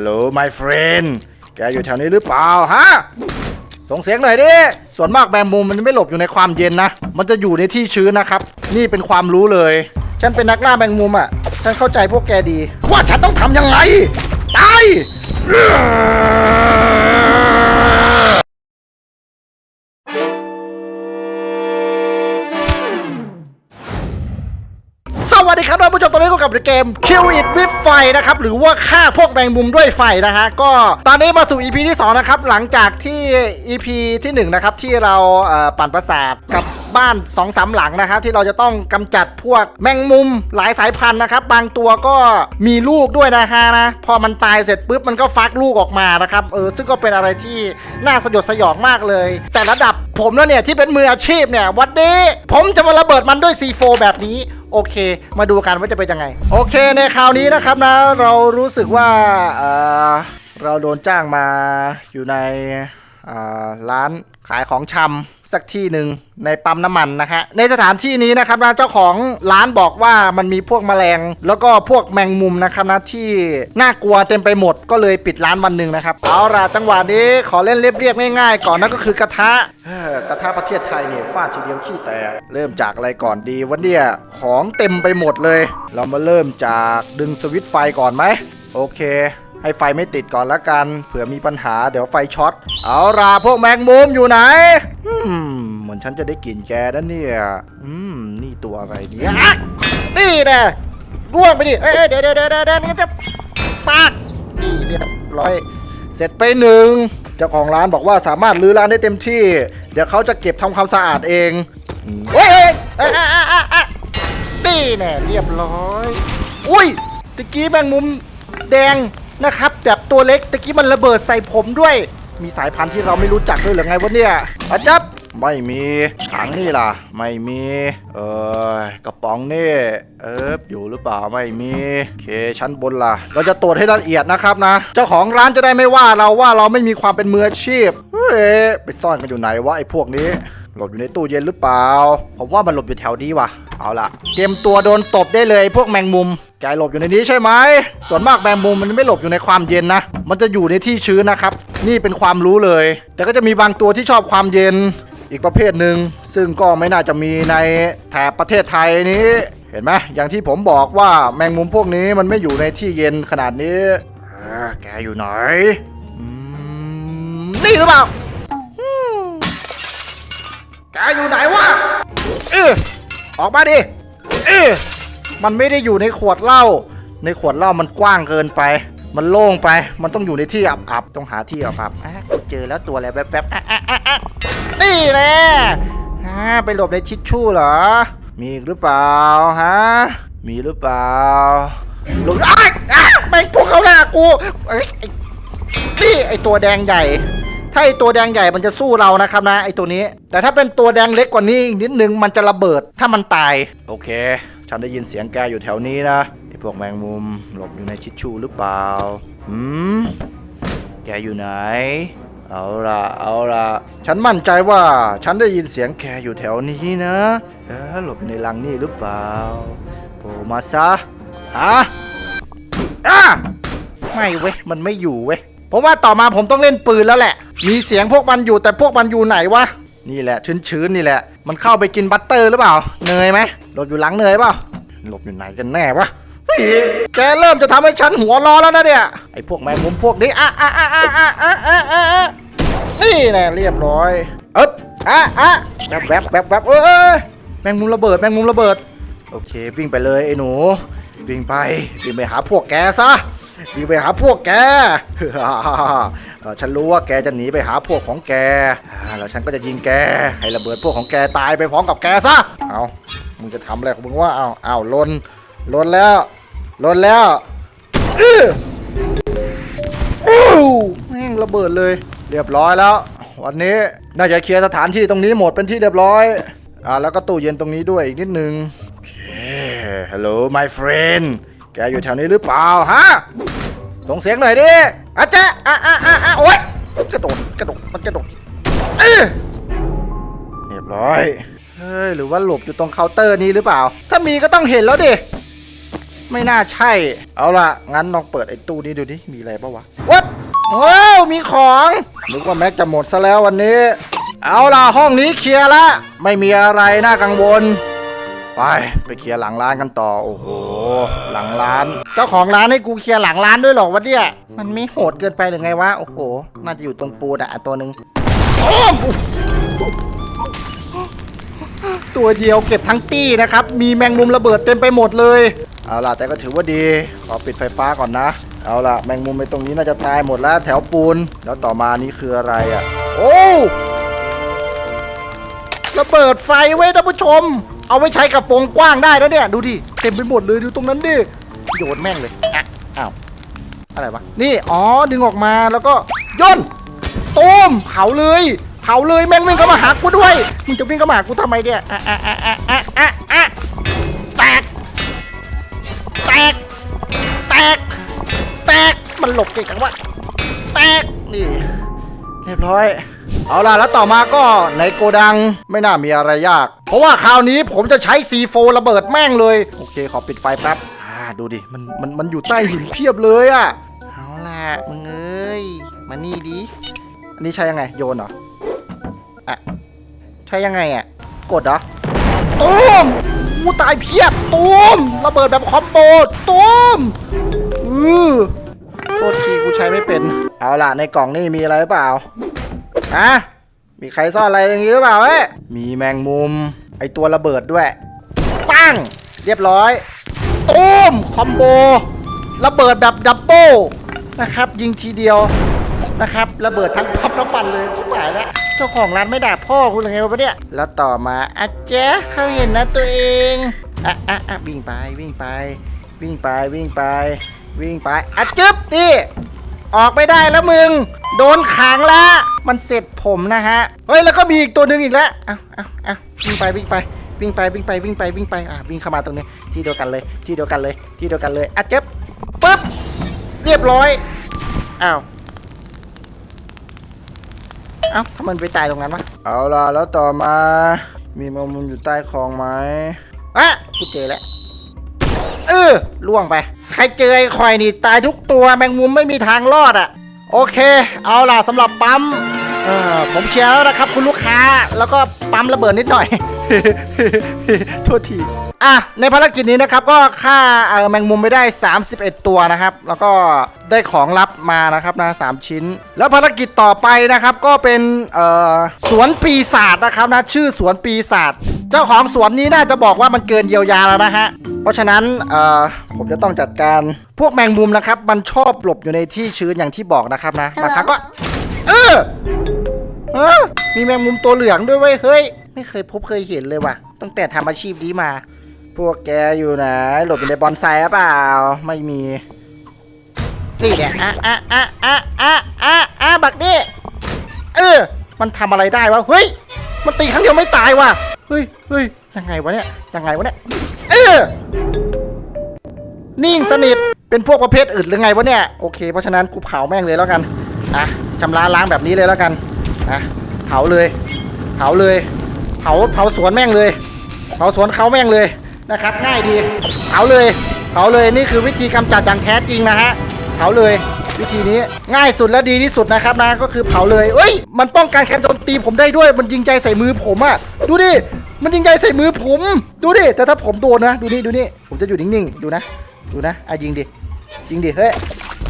ฮัลโหล my friend แกอยู่แถวนี้หรือเปล่าฮะ ส่งเสียงหน่อยดิ ส่วนมากแมงมุมมันไม่หลบอยู่ในความเย็นนะ มันจะอยู่ในที่ชื้นนะครับ นี่เป็นความรู้เลย ฉันเป็นนักล่าแมงมุมอะ ฉันเข้าใจพวกแกดี ว่าฉันต้องทำยังไง ตาย สวัสดีครับท่านผู้ชมตอนนี้ก็กลับในเกม Kill It with ไฟนะครับ หรือว่าฆ่าพวกแมงมุมด้วยไฟนะฮะ ก็ตอนนี้มาสู่ EP ที่ 2 นะครับ หลังจากที่ EP ที่ 1 นะครับ ที่เราปั่นประสาทกับ บ้าน2อสหลังนะครับ ที่เราจะต้องกำจัดพวกแมงมุมหลายสายพันธุ์นะครับ บางตัวก็มีลูกด้วยนะฮะนะ พอมันตายเสร็จปุ๊บมันก็ฟักลูกออกมานะครับเออซึ่งก็เป็นอะไรที่น่าสยดสยองมากเลย แต่ระดับผมแล้วเนี่ยที่เป็นมืออาชีพเนี่ยวันนี้ผมจะมาระเบิดมันด้วย C4 แบบนี้โอเค มาดูกันว่าจะเป็นยังไง โอเคในคราวนี้นะครับนะ เรารู้สึกว่าเเราโดนจ้างมาอยู่ใน ร้านขายของชำสักที่หนึ่งในปั๊มน้ำมันนะฮะในสถานที่นี้นะครับนะเจ้าของร้านบอกว่ามันมีพวกแมลง แล้วก็พวกแมงมุมนะครับนะที่น่ากลัวเต็มไปหมดก็เลยปิดร้านวันหนึ่งนะครับเอาล่ะจังหวะนี้ขอเล่นเรียบๆง่ายๆก่อนนั่นก็คือกระทะกระทะประเทศไทยเนี่ยฟาดทีเดียวขี้แตกเริ่มจากอะไรก่อนดีวันเนี่ยของเต็มไปหมดเลย เรามาเริ่มจากดึงสวิตช์ไฟก่อนไหมโอเค ให้ไฟไม่ติดก่อนละกัน เผื่อมีปัญหาเดี๋ยวไฟช็อต เอาล่ะพวกแมงมุมอยู่ไหนอืมเหมือนฉันจะได้กลิ่นแกนะเนี่ยอืมนี่ตัวอะไรเนี่ยนี่แน่ร่วงไปดิเอ้ยเอ้ยเดี๋ยวเดี๋ยวเดี๋ยวเดี๋ยวนี่จะปากนี่เรียบร้อยเสร็จไปหนึ่งเจ้าของร้านบอกว่าสามารถรื้อร้านได้เต็มที่ เดี๋ยวเขาจะเก็บทำความสะอาดเองเฮ้ยเฮ้ยเอ้ยอะอะอะอะนี่แน่เรียบร้อย อุ้ยตะกี้แมงมุมแดง นะครับแบบตัวเล็กตะกี้มันระเบิดใส่ผมด้วย มีสายพันธุ์ที่เราไม่รู้จักด้วยหรือไงวะเนี่ยอาจับไม่มีถังนี่ล่ะ ไม่มี เออกระป๋องนี่เอออยู่หรือเปล่าไม่มีโอเคชั้นบนล่ะ เราจะตรวจให้ละเอียดนะครับนะ เจ้าของร้านจะได้ไม่ว่าเราว่าเราไม่มีความเป็นมืออาชีพเฮ้ยไปซ่อนกันอยู่ไหนวะไอ้พวกนี้หลบอยู่ในตู้เย็นหรือเปล่า ผมว่ามันหลบอยู่แถวนี้ว่ะ เอาล่ะ เตรียมตัวโดนตบได้เลยพวกแมงมุม แกหลบอยู่ในนี้ใช่ไหม ส่วนมากแมงมุมมันไม่หลบอยู่ในความเย็นนะ มันจะอยู่ในที่ชื้นนะครับ นี่เป็นความรู้เลย แต่ก็จะมีบางตัวที่ชอบความเย็นอีกประเภทหนึ่ง ซึ่งก็ไม่น่าจะมีในแถบประเทศไทยนี้ เห็นไหมอย่างที่ผมบอกว่าแมงมุมพวกนี้มันไม่อยู่ในที่เย็นขนาดนี้แกอยู่ไหนนี่หรือเปล่าแกอยู่ไหนวะเออออกมาดิเออ มันไม่ได้อยู่ในขวดเหล้า ในขวดเหล้ามันกว้างเกินไป มันโล่งไป มันต้องอยู่ในที่อับๆ ต้องหาที่อับๆอะเจอแล้วตัวอะไรแป๊บๆอะอะอะอะนี่แน่ฮะไปหลบในทิชชู่เหรอ มีอีกหรือเปล่าฮะ มีหรือเปล่าหลบอ้ายอ้าวแม่งพวกเขาหน้ากูไอ้นี่ไอตัวแดงใหญ่ ถ้าไอตัวแดงใหญ่มันจะสู้เรานะครับนะไอตัวนี้ แต่ถ้าเป็นตัวแดงเล็กกว่านี้อีกนิดนึงมันจะระเบิดถ้ามันตาย โอเค ฉันได้ยินเสียงแกอยู่แถวนี้นะไอพวกแมงมุมหลบอยู่ในชิดชูหรือเปล่าหืมแกอยู่ไหน เอาละเอาละฉันมั่นใจว่าฉันได้ยินเสียงแกอยู่แถวนี้นะเออหลบอยู่ในรังนี่หรือเปล่าโผล่มาซะฮะอะไม่เว้ยมันไม่อยู่เว้ยผมว่าต่อมาผมต้องเล่นปืนแล้วแหละ มีเสียงพวกมันอยู่แต่พวกมันอยู่ไหนวะ นี่แหละชื้นๆนี่แหละ มันเข้าไปกินบัตเตอร์หรือเปล่า เนยไหมหลบอยู่หลังเนยเปล่า หลบอยู่ไหนกันแน่วะแกเริ่มจะทำให้ฉันหัวร้อนแล้วนะเนี่ย ไอ้พวกแมงมุมพวกนี้อะอะอะอะอะอะอะอะนี่แน่เรียบร้อย เอ๊บอะอะแวบแวบแวบแวบเอ้ยแมงมุมระเบิดแมงมุมระเบิด โอเค วิ่งไปเลยไอ้หนู วิ่งไปวิ่งไปหาพวกแกซะวิ่งไปหาพวกแก ฉันรู้ว่าแกจะหนีไปหาพวกของแกแล้วฉันก็จะยิงแก ให้ระเบิดพวกของแกตายไปพร้อมกับแกซะ เอามึงจะทำอะไรของมึงว่าเอาเอาลนลนแล้วลนแล้วอื้อแม่งระเบิดเลย เรียบร้อยแล้ว วันนี้น่าจะเคลียร์สถานที่ตรงนี้หมดเป็นที่เรียบร้อย อ่าแล้วก็ตู้เย็นตรงนี้ด้วยอีกนิดนึง โอเค hello my friend แกอยู่แถวนี้หรือเปล่าฮะ ส่งเสียงหน่อยดิอาจ๊ะอะอะอะอะโอ๊ยกระโดดกระโดดมันกระโดดเอ้ยเรียบร้อยเฮ้ยหรือว่าหลบอยู่ตรงเคาน์เตอร์นี้หรือเปล่า ถ้ามีก็ต้องเห็นแล้วดิไม่น่าใช่ เอาล่ะ งั้นลองเปิดไอ้ตู้นี้ดูดิ มีอะไรปะวะวัดว้าว มีของ นึกว่าแม็กจะหมดซะแล้ววันนี้ เอาล่ะ ห้องนี้เคลียร์ละ ไม่มีอะไรน่ากังวล ไปไปเคลียร์หลังร้านกันต่อโอ้โหหลังร้าน เจ้าของร้านให้กูเคลียร์หลังร้านด้วยหรอวะเนี่ยมันไม่โหดเกินไปหรือไงวะโอ้โห น่าจะอยู่ตรงปูนอะตัวหนึ่งโอ้ตัวเดียวเก็บทั้งตี้นะครับ มีแมงมุมระเบิดเต็มไปหมดเลย เอาล่ะ แต่ก็ถือว่าดี ขอปิดไฟฟ้าก่อนนะ เอาล่ะ แมงมุมไปตรงนี้น่าจะตายหมดแล้วแถวปูน แล้วต่อมานี่คืออะไรอะโอ้ ระเบิดไฟไว้ท่านผู้ชม เอาไว้ใช้กับฟงกว้างได้นะเนี่ย ดูดิ เต็มไปหมดเลยดูตรงนั้นดิโยนแม่งเลยอะอ้าวอะไรวะนี่อ๋อดึงออกมาแล้วก็ย่นตูมเผาเลยเผาเลยแม่งวิ่งเข้ามาหากูด้วยมึงจะวิ่งเข้ามาหากูทำไมเนี่ยอะอะอะอะอะอะอะแตกแตกแตกแตกมันหลบเก่งจังวะแตกนี่ เรียบร้อย เอาล่ะแล้วต่อมาก็ในโกดังไม่น่ามีอะไรยาก เพราะว่าคราวนี้ผมจะใช้ C4 ระเบิดแม่งเลย โอเค ขอปิดไฟแป๊บอ่าดูดิ มันมันมันอยู่ใต้หินเพียบเลยอะเอาล่ะมึงเอ้ยมานี่ดิอันนี้ใช้ยังไงโยนเหรออะใช้ยังไงอะกดเหรอตูมกูตายเพียบตูมระเบิดแบบคอมโบตูมอือโทษทีกูใช้ไม่เป็น เอาล่ะในกล่องนี่มีอะไรหรือเปล่าอะมีใครซ่อนอะไรอย่างนี้หรือเปล่าเอ้ยมีแมงมุม ไอตัวระเบิดด้วย ปังเรียบร้อยตูมคอมโบ ระเบิดแบบดับเบิลนะครับ ยิงทีเดียวนะครับ ระเบิดทั้งทับน้ำมันเลยชิบหายแล้วเจ้าของร้านไม่ด่าพ่อคุณเลยไงวะเนี่ย แล้วต่อมาอาเจ๊เขาเห็นนะตัวเองอะอะอะวิ่งไปวิ่งไป วิ่งไปวิ่งไป วิ่งไปอะจึ๊บนี่ ออกไม่ได้แล้วมึง โดนขังละมันเสร็จผมนะฮะ เฮ้ยแล้วก็มีอีกตัวหนึ่งอีกแล้วเอาเอาเอาวิ่งไปวิ่งไปวิ่งไปวิ่งไปวิ่งไปวิ่งไปอะวิ่งเข้ามาตรงนี้ที่เดียวกันเลย ที่เดียวกันเลย ที่เดียวกันเลยอะเจ็บปึ๊บเรียบร้อยอ้าวเอ้าทำไมมันไปตายตรงนั้นวะเอาล่ะแล้วต่อมา มีแมงมุมอยู่ใต้คลองไหมอะกูเจอแล้วเออล่วงไป ใครเจอไอ้คอยนี่ตายทุกตัวแมงมุมไม่มีทางรอดอะ โอเค เอาล่ะสำหรับปั๊มเออผมเชียร์แล้วนะครับคุณลูกค้าแล้วก็ปั๊มระเบิดนิดหน่อย โทษทีอะในภารกิจนี้นะครับก็ฆ่าแมงมุมไปได้ 31 ตัวนะครับ แล้วก็ได้ของลับมานะครับนะสามชิ้น แล้วภารกิจต่อไปนะครับก็เป็นสวนปีศาจนะครับนะชื่อสวนปีศาจเจ้าของสวนนี้น่าจะบอกว่ามันเกินเยียวยาแล้วนะฮะ เพราะฉะนั้นเอ่อผมจะต้องจัดการพวกแมงมุมนะครับ มันชอบหลบอยู่ในที่ชื้นอย่างที่บอกนะครับนะบางครั้งก็ เออเออมีแมงมุมตัวเหลืองด้วยเว้ยเฮ้ย ไม่เคยพบเคยเห็นเลยว่ะ ตั้งแต่ทำอาชีพนี้มา พวกแกอยู่ไหนหลบอยู่ในบอนไซหรือเปล่า ไม่มีนี่แหละอะอะอะอะอะอะอะบักนี่เออ มันทำอะไรได้วะเฮ้ย มันตีครั้งเดียวไม่ตายว่ะเฮ้ยเฮ้ยยังไงวะเนี่ยยังไงวะเนี่ยเออ นิ่งสนิท เป็นพวกประเภทอื่นหรือไงวะเนี่ย โอเค เพราะฉะนั้นกูเผาแม่งเลยแล้วกัน อะชำระล้างแบบนี้เลยแล้วกัน อะ เผาเลย เผาเลย เผา เผาสวนแม่งเลย เผาสวนเขาแม่งเลยนะครับ ง่ายดี เผาเลย เผาเลย นี่คือวิธีกำจัดอย่างแท้จริงนะฮะ เผาเลย วิธีนี้ง่ายสุดและดีที่สุดนะครับนะ ก็คือเผาเลยเอ้ย มันป้องกันการโจมตีผมได้ด้วย มันยิงใจใส่มือผมอะดูดิ มันยิงใจใส่มือผม ดูดิ แต่ถ้าผมโดนนะ ดูนี่ ดูนี่ ผมจะอยู่นิ่งๆ ดูนะ ดูนะ อะยิงดิ ยิงดิ เฮ้ย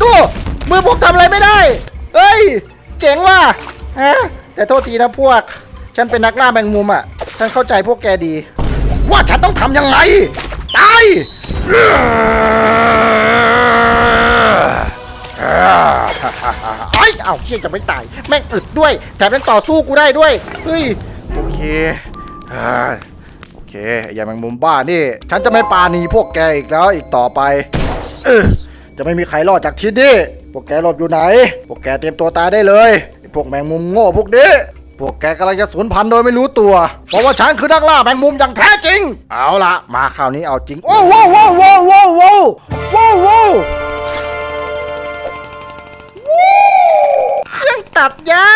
ดู มือผมทำอะไรไม่ได้เฮ้ย เจ๋งว่ะ ฮะ แต่โทษทีนะพวก ฉันเป็นนักล่าแมงมุมอะ ฉันเข้าใจพวกแกดี ว่าฉันต้องทำยังไง ตายไอ้เอาเชี่ยจะไม่ตาย แม่งอึดด้วย แถมยังต่อสู้กูได้ด้วย เฮ้ย โอเค โอเคไอ้ยาแมงมุมบ้านี่ ฉันจะไม่ปาณีพวกแกอีกแล้วอีกต่อไปจะไม่มีใครรอดจากที่นี่พวกแกหลบอยู่ไหน พวกแกเตรียมตัวตายได้เลยไอพวกแมงมุมโง่พวกนี้พวกแกกำลังจะสูญพันธุ์โดยไม่รู้ตัว เพราะว่าฉันคือนักล่าแมงมุมอย่างแท้จริง เอาละมาคราวนี้เอาจริง โอ้โว้โว้โว้โว้โว้โว้โว้เครื่องตัดหญ้า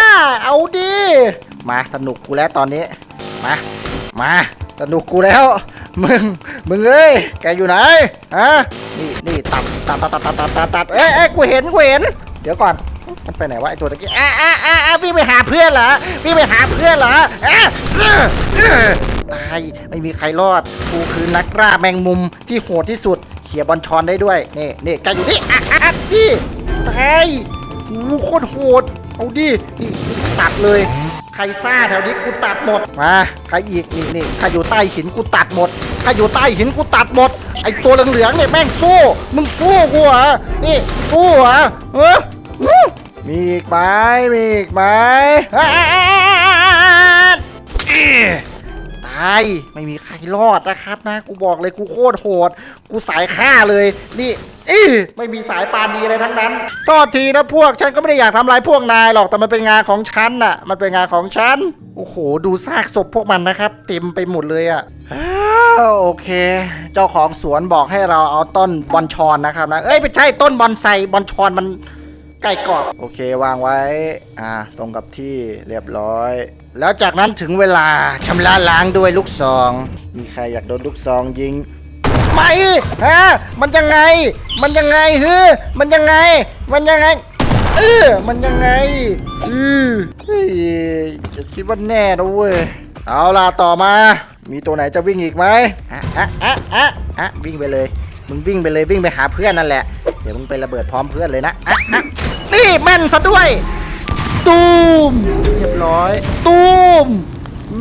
เอาดิ มาสนุกกูแล้วตอนนี้ มา มาสนุกกูแล้ว มึง มึงเอ้ย แกอยู่ไหนฮะนี่นี่ตัดตัดตัดตัดตัดตัดตัดเอ้ยเอ้ยกูเห็น กูเห็น เดี๋ยวก่อน มันไปไหนวะไอตัวตะกี้อะอะอะอะพี่งไปหาเพื่อนเหรอพี่งไปหาเพื่อนเหรออะเออเออตาย ไม่มีใครรอด กูคือนักล่าแมงมุมที่โหดที่สุด เขี่ยบอลชอนได้ด้วย นี่นี่แกอยู่นี่อะอะอะนี่ตายกูโคตรโหด เอาดินี่นี่ตัดเลย ใครซ่าแถวนี้กูตัดหมด มาใครอีกนี่นี่ใครอยู่ใต้หินกูตัดหมดใครอยู่ใต้หินกูตัดหมด ไอตัวเหลืองๆเนี่ยแม่งสู้ มึงสู้กูเหรอ นี่สู้เหรอเออมีอีกไหมมีอีกไหมอายไม่มีใครรอดนะครับนะ กูบอกเลยกูโคตรโหด กูสายฆ่าเลย นี่อีไม่มีสายปานดีอะไรทั้งนั้นโทษทีนะพวก ฉันก็ไม่ได้อยากทำลายพวกนายหรอก แต่มันเป็นงานของฉันน่ะ มันเป็นงานของฉัน โอ้โห ดูซากศพพวกมันนะครับ เต็มไปหมดเลยอะ่ะโอเค เจ้าของสวนบอกให้เราเอาต้นบอนชอนนะครับนะ เอ้ยไม่ใช่ต้นบอนไซบอนชอนมัน ใกล้กรอบโอเควางไว้ อ่า ตรงกับที่เรียบร้อย แล้วจากนั้นถึงเวลาชำระล้างด้วยลูกซอง มีใครอยากโดนลูกซองยิงไม่ฮะมันยังไง มันยังไงเฮ้มันยังไง มันยังไงเออมันยังไงอือเฮ้ยจะคิดว่าแน่นะเว้ยเอาล่ะต่อมา มีตัวไหนจะวิ่งอีกไหมอะอะอะอะอะวิ่งไปเลย มึงวิ่งไปเลยวิ่งไปหาเพื่อนนั่นแหละ เดี๋ยวมึงไประเบิดพร้อมเพื่อนเลยนะอะอะ นี่แม่นซะด้วย ตูมเรียบร้อย ตูมเอ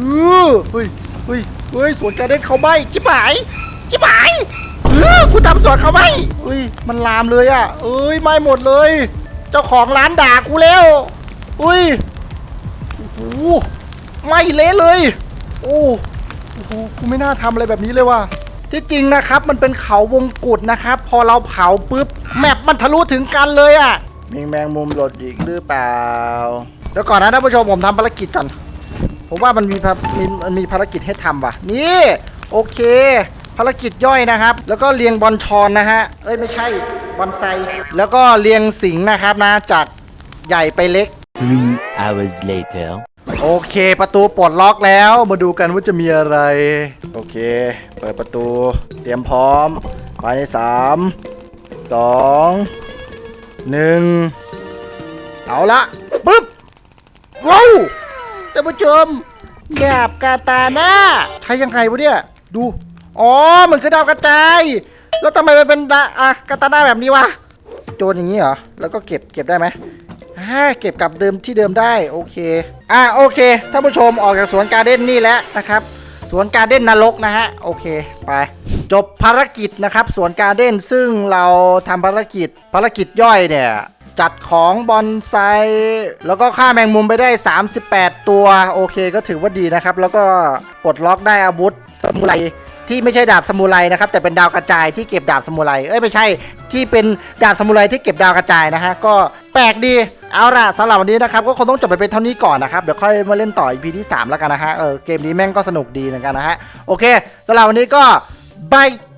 อเฮ้ยเฮ้ยเฮ้ยสวนการเด้นเขาใบชิบหายชิบหายเออกูทำสวนเขาไหมเฮ้ยมันลามเลยอะเอ้ยไหม่หมดเลย เจ้าของร้านด่ากูแล้วอุ้ยโอ้โหไหม่เละเลย โอ้โอ้โหกูไม่น่าทำอะไรแบบนี้เลยว่ะที่จริงนะครับมันเป็นเขาวงกุดนะครับ พอเราเผาปุ๊บแมปมันทะลุถึงกันเลยอะ มีแมงมุมหลดอีกหรือเปล่า เดี๋ยวก่อนนะท่านผู้ชมผมทำภารกิจก่อน ผมว่ามันมีภามีมันมีภารกิจให้ทำว่ะ นี่ โอเค ภารกิจย่อยนะครับ แล้วก็เรียงบอลชอนนะฮะ เอ้ยไม่ใช่บอลไซ แล้วก็เรียงสิงห์นะครับนะจากใหญ่ไปเล็ก Three hours later. โอเคประตูปลดล็อกแล้ว มาดูกันว่าจะมีอะไร โอเค เปิดประตู เตรียมพร้อมภายในสามสอง หนึ่งเอาละปึ๊บว้าวท่านผู้ชมดาบกาตาหน่าใช้ยังไงวะเนี่ยดูอ๋อมันคือดาบกระจาย แล้วทำไมมันเป็นดาอะกาตาหน่าแบบนี้วะโจนอย่างนี้เหรอแล้วก็เก็บเก็บได้ไหมอ่าเก็บกลับเดิมที่เดิมได้โอเคอ่าโอเคท่านผู้ชมออกจากสวนการ์เด้นนี่แล้วนะครับ สวนการเด้นนรกนะฮะ โอเคไป จบภารกิจนะครับ สวนการเด้นซึ่งเราทำภารกิจภารกิจย่อยเนี่ย จัดของบอนไซแล้วก็ฆ่าแมงมุมไปได้ 38 ตัว โอเคก็ถือว่าดีนะครับ แล้วก็ปลดล็อกได้อาวุธสมุไรที่ไม่ใช่ดาบสมุไรนะครับ แต่เป็นดาวกระจายที่เก็บดาบสมุไรเอ้ยไม่ใช่ที่เป็นดาบสมุไรที่เก็บดาวกระจายนะฮะก็แปลกดี เอาล่ะสำหรับวันนี้นะครับก็คงต้องจบไปเป็นเท่านี้ก่อนนะครับเดี๋ยวค่อยมาเล่นต่ออีพีที่ 3 แล้วกันนะฮะเออเกมนี้แม่งก็สนุกดีเหมือนกันนะฮะโอเคสำหรับวันนี้ก็บาย